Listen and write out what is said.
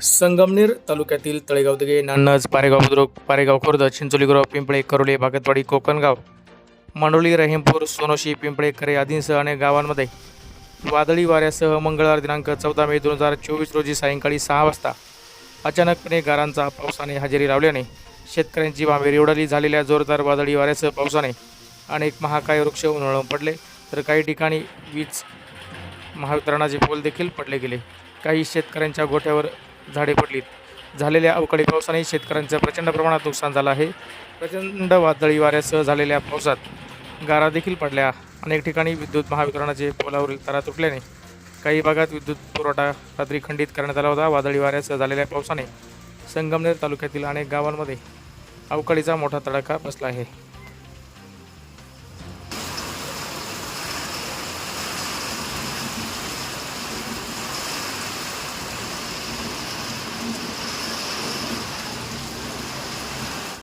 संगमनेर तालुक्यातील तळेगाव दिगे नान्नज पारेगाव बुद्रुक पारेगाव खुर्द चिंचोलीगुराव पिंपळे करोले बागतवाडी कोकणगाव मांडोली रहीमपूर सोनोशी पिंपळे करे आदींसह अनेक गावांमध्ये वादळी वाऱ्यासह मंगळवार दिनांक चौदा मे दोन हजार चोवीस रोजी सायंकाळी सहा वाजता अचानकपणे गारांचा पावसाने हजेरी लावल्याने शेतकऱ्यांची भांबेरी उडाली झालेल्या जोरदार वादळी वाऱ्यासह पावसाने अनेक महाकाय वृक्ष उन्हाळून पडले. तर काही ठिकाणी वीज महावितरणाचे पोल देखील पडले गेले. काही शेतकऱ्यांच्या गोठ्यावर झाडे पडलीत. झालेल्या अवकाळी पावसाने शेतकऱ्यांचं प्रचंड प्रमाणात नुकसान झालं आहे. प्रचंड वादळी वाऱ्यासह झालेल्या पावसात गारा देखील पडल्या. अनेक ठिकाणी विद्युत महावितरणाचे पोलावरील तारा तुटल्याने काही भागात विद्युत पुरवठा रात्री खंडित करण्यात आला होता. वादळी वाऱ्यासह झालेल्या पावसाने संगमनेर तालुक्यातील अनेक गावांमध्ये अवकाळीचा मोठा तडाखा बसला आहे.